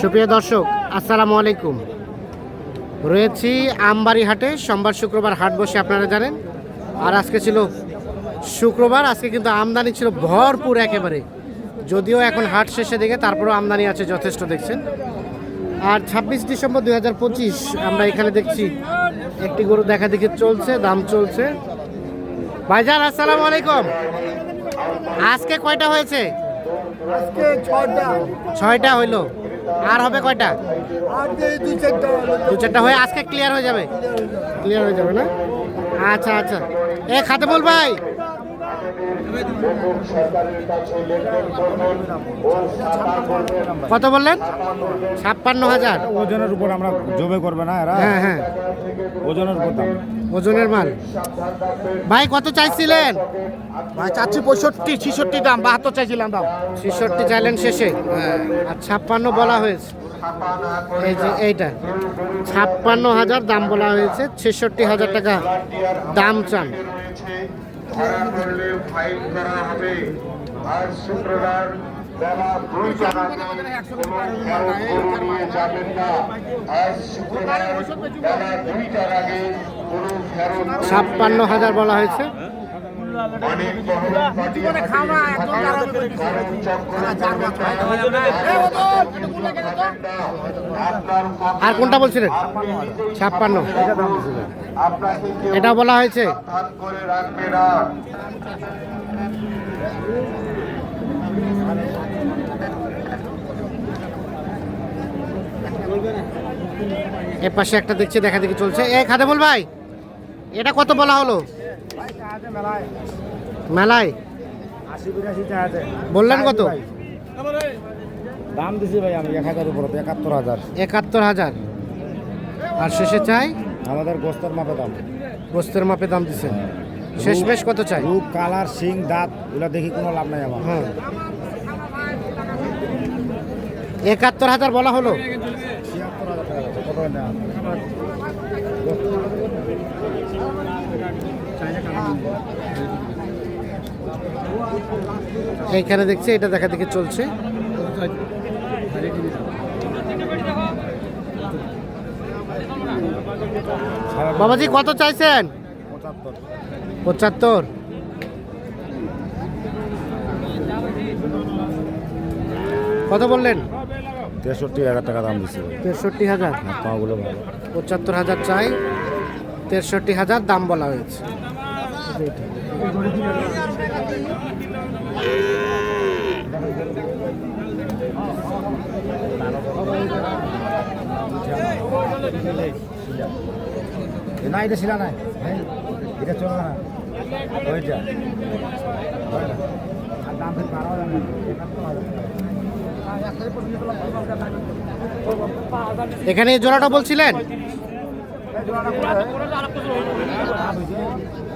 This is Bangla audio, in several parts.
সুপ্রিয় দর্শক, আসসালামু আলাইকুম। রয়েছি আমবাড়ি হাটে সোমবার শুক্রবার হাট বসে আপনারা জানেন। আর আজকে ছিল শুক্রবার, আজকে কিন্তু আমদানি ছিল ভরপুর একেবারে। যদিও এখন হাট শেষে দিকে, তারপরেও আমদানি আছে যথেষ্ট দেখছেন। আর ছাব্বিশ ডিসেম্বর দু হাজার পঁচিশ, আমরা এখানে দেখছি একটি গরু দেখা দেখি চলছে, দাম চলছে। ভাইজান, আসসালামু আলাইকুম। আজকে কয়টা হয়েছে? ছয়টা। হইল। আর হবে কয়টা? দু চারটা হয়ে আজকে ক্লিয়ার হয়ে যাবে। ক্লিয়ার হয়ে যাবে। না? আচ্ছা আচ্ছা। এ খাতে বল ভাই! কত বললেন? ছাপ্পান্ন হাজার। ওজনের উপর আমরা জবে করবে না এরা। হ্যাঁ হ্যাঁ। ওজনের উপর দাম ওজনের মাল ভাই কত চাইছিলেন? ভাই চাচ্ছি পঁয়ষট্টি ছিষট্টি দাম বাহাত্তর চাইছিলাম দাম। ছেষট্টি চাইলেন শেষে। আর ছাপ্পান্ন বলা হয়েছে। এই যে এইটা। ছাপ্পান্ন হাজার দাম বলা হয়েছে। ছেষট্টি হাজার টাকা দাম চান। ধরা পড়লে ফাইল করা হবে। আর শুক্রবার বেলা দুইটা কোনো নিয়ে যাবেন না। আর শুক্রবার বেলা দুইটার আগে কোনো ছাপ্পান্ন হাজার বলা হয়েছে। আর কোনটা বলছিলেন? ছাপ্পান্ন। এটা বলা হয়েছে? এ পাশে একটা দেখছি, দেখা দেখি চলছে। এ খাদেমুল ভাই, এটা কত বলা হলো? মেলায়? বললেন কত? দাম দিছি ভাই আমি এক হাজার উপর একাত্তর হাজার। একাত্তর হাজার। আর শেষে চাই? আমাদের গোস্তর মাপে দাম। বস্তের মাপে দাম দিচ্ছেন শেষ বেশ কত চাই? রূপ কালার শিং দাঁত এগুলো দেখি কোনো লাভ নাই আমার। হ্যাঁ। একাত্তর হাজার বলা হলো? ছিয়াত্তর হাজার টাকা কত এইখানে দেখছি এটা দেখা দেখি চলছে। বাবাজি কত চাইছেন? পঁচাত্তর। কত বললেন? তেষট্টি হাজার টাকা দাম ভাই তেষট্টি হাজার। পাওয়াগুলো ভালো। পঁচাত্তর হাজার চাই তেষট্টি হাজার দাম বলা হয়েছে। না এটা ছিল না হ্যাঁ এটা চলবে না। ওইটা দাম ফের বাড়াও যাবে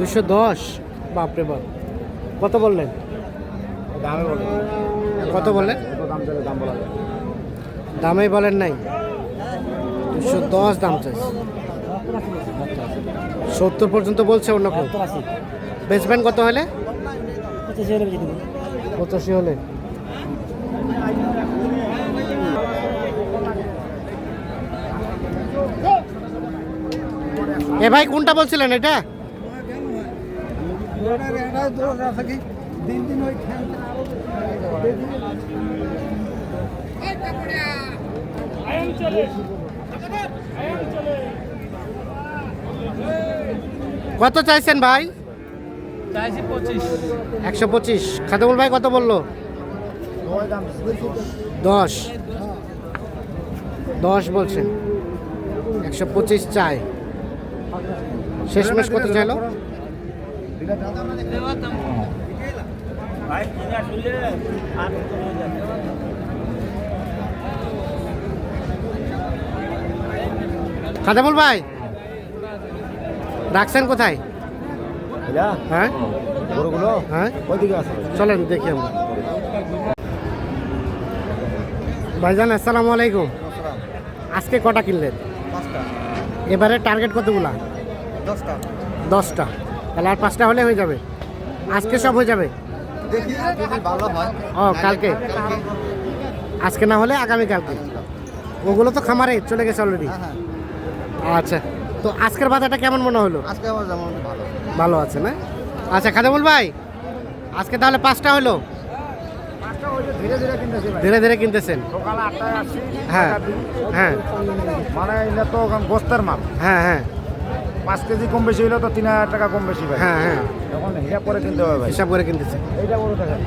দুশো দশ। বাপরে বাপ। কত বললেন? দামে বলে কত বললেন? কত দাম চাইলে দাম বলা দামে বলেন নাই। দুশো দশ দাম চাইছে। সত্তর পর্যন্ত বলছে অন্য কেউ। বেচবেন কত হলে? পঁচাশি হলে। এ ভাই কোনটা বলছিলেন এটা? দিন দিন ওই কত চাইছেন ভাই? চাইছি পঁচিশ। একশো পঁচিশ। খাদেমুল ভাই কত বলল? দশ। দশ বলছেন। একশো পঁচিশ চাই। শেষমেশ কত চাইলো? খাদামুল ভাই রাখছেন কোথায়? হ্যাঁ? হ্যাঁ? চলেন দেখি আমরা। ভাইজান আসসালামু আলাইকুম। আজকে কটা কিনলেন? এবারে টার্গেট কতগুলা? দশটা। দশটা। তাহলে আর পাঁচটা হলে হয়ে যাবে। আজকে সব হয়ে যাবে। দেখি যদি ভালো হয় ও কালকে? আজকে না হলে আগামী কালকে। ওগুলো তো খামারে চলে গেছে অলরেডি হ্যাঁ আচ্ছা। তো আজকের বাজারটা কেমন মনে হলো? আজকে আমার ভালো। ভালো আছে না? আচ্ছা খাদেমুল ভাই আজকে তাহলে পাঁচটা হলো? ধীরে ধীরে কিনতেছি ভাই। ধীরে ধীরে কিনতেছেন? হ্যাঁ হ্যাঁ। মানে তো গোস্তের মাল। হ্যাঁ হ্যাঁ। পাঁচ কেজি কম বেশি হলে তো তিন হাজার টাকা কম বেশি হ্যাঁ হ্যাঁ। তখন হিসাব করে কিনতে হবে ভাই। হিসাব করে কিনতেছে।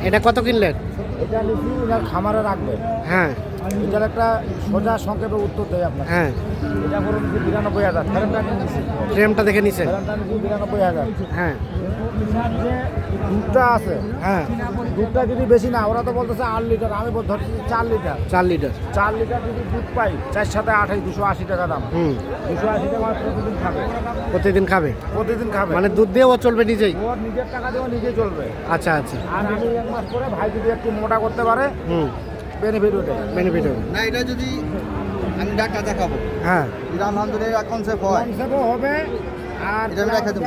এটা কত কিনলেন? এটা নিচ্ছি খামারে রাখবে হ্যাঁ। এটার একটা সোজা সংক্ষেপে উত্তর দেয় আপনার হ্যাঁ। এটা বলুন যে বিরানব্বই হাজার। নিচ্ছি ফ্রেমটা দেখে নিচ্ছি বিরানব্বই হাজার। হ্যাঁ। দুধটা আছে? হ্যাঁ। দুধটা যদি বেশি না ওরা তো বলতেছে আট লিটার। আমি ধরছি চার লিটার। চার লিটার। চার লিটার যদি দুধ পাই চার সাথে আঠাশ দুশো আশি টাকা দাম। হুম। দুশো আশি টাকা প্রতিদিন খাবে। প্রতিদিন খাবে? প্রতিদিন খাবে। মানে দুধ দিয়ে ও চলবে নিজেই? ওর নিজের টাকা দিয়ে নিজে চলবে। আচ্ছা আচ্ছা। আর আমি এক মাস পরে ভাই যদি একটু মোটা করতে পারে হুম। বেনিফিট বেনিফিট হবে। না এটা যদি আমি ডাক্তার দেখাবো হ্যাঁ। এটা আলহামদুলিল্লাহ কনসেপ্ট হয়। কনসেপ্টও হবে আর এটা রেখে দেবো।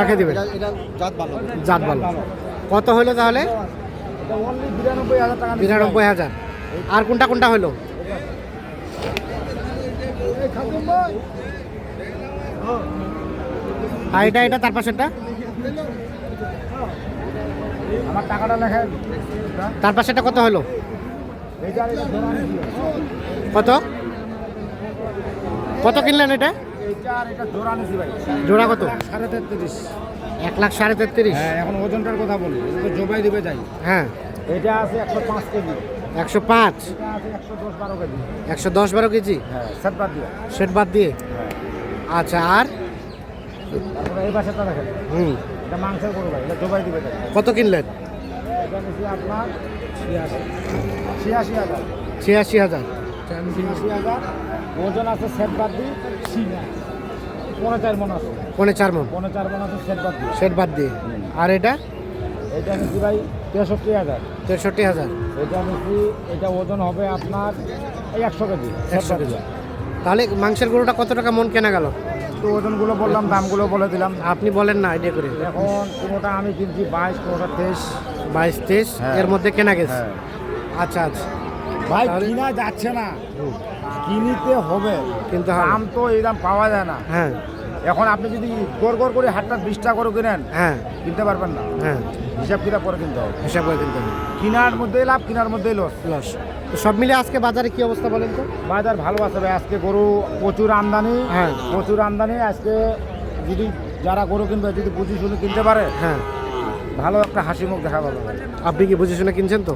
রাখে দিবেন। এটা জাত ভালো। জাত ভালো। কত হলো তাহলে? বিরানব্বই হাজার আর কোনটা কোনটা হলো? আর এটা এটা তার পাশেরটা। আমার টাকাটা লেখেন। তার পাশেরটা কত হলো? কত? কত কিনলেন এটা? জোড়া কত? সাড়ে তেত্রিশ এক লাখ সাড়ে তেত্রিশ। হ্যাঁ। এখন ওজনটার কথা বলি তো জবাই দিবে যাই হ্যাঁ এটা আছে একশো পাঁচ। কেজি একশো পাঁচ একশো দশ বারো কেজি? একশো দশ বারো কেজি হ্যাঁ সেট বাদ দিয়ে? সেট বাদ দিয়ে আচ্ছা আর? এই দেখেন। হুম। এটা মাংসের এটা জবাই দিবে যাই কত কিনলেন? এটা নিচ্ছি আপনার ছিয়াশি। ছিয়াশি হাজার। ছিয়াশি হাজার। ছিয়াশি হাজার। ওজন আছে সেট বাদ দিয়ে পনেরো চার মন আছে। পৌনে চার মন। পনেরো চার মন আছে সেট বাদ দিয়ে। সেট বাদ দিয়ে। আর এটা? এটা নিচ্ছি ভাই তেষট্টি হাজার। তেষট্টি হাজার। এটা নিচ্ছি এটা ওজন হবে আপনার এই একশো কেজি একশো কেজি তাহলে মাংসের গরুটা কত টাকা মন কেনা গেল? তো ওজনগুলো বললাম দামগুলো বলে দিলাম। আপনি বলেন না আইডিয়া করে। এখন কোনোটা আমি কিনছি বাইশ কোনোটা তেইশ। বাইশ তেইশ হ্যাঁ। এর মধ্যে কেনা গেছে। হ্যাঁ। আচ্ছা আচ্ছা। ভাই কিনা যাচ্ছে না। কিনিতে হবে। কিন্তু। দাম তো এই দাম পাওয়া যায় না। হ্যাঁ। এখন আপনি যদি গড় গড় করে হাটটা বিশটা করে কিনেন হ্যাঁ। কিনতে পারবেন না। হ্যাঁ। হিসাব কিতাব করে কিনতে হবে। হিসাব করে কিনতে হবে। কিনার মধ্যেই লাভ কিনার মধ্যেই লস। লস। সব মিলে আজকে বাজারে কি অবস্থা বলেন তো? বাজার ভালো আছে ভাই। আজকে গরু প্রচুর আমদানি। হ্যাঁ। প্রচুর আমদানি। আজকে যদি যারা গরু কিনবে যদি বুঝি শুনে কিনতে পারে হ্যাঁ। ভালো একটা হাসি মুখ দেখা ভাই আপনি কি বুঝে শুনে কিনছেন তো?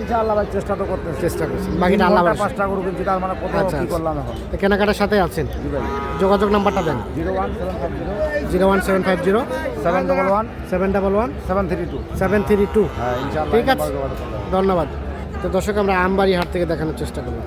ইনশাআল্লাহ ভাই চেষ্টা তো করতে চেষ্টা বাকিটা আল্লাহ ভরসা। পাঁচটা গরু কিনছি তার মানে কত আচ্ছা কি আচ্ছা। করলাম এখন? তো কেনাকাটার সাথে আছেন? জি ভাই। যোগাযোগ নাম্বারটা দেন। Zero one seven five zero. Zero one seven five zero. Seven double one. Seven double one. Seven three two. Seven three two. হ্যাঁ ইনশাআল্লাহ ঠিক আছে। ধন্যবাদ। তো দর্শক আমরা আমবাড়ি হাট থেকে দেখানোর চেষ্টা করব।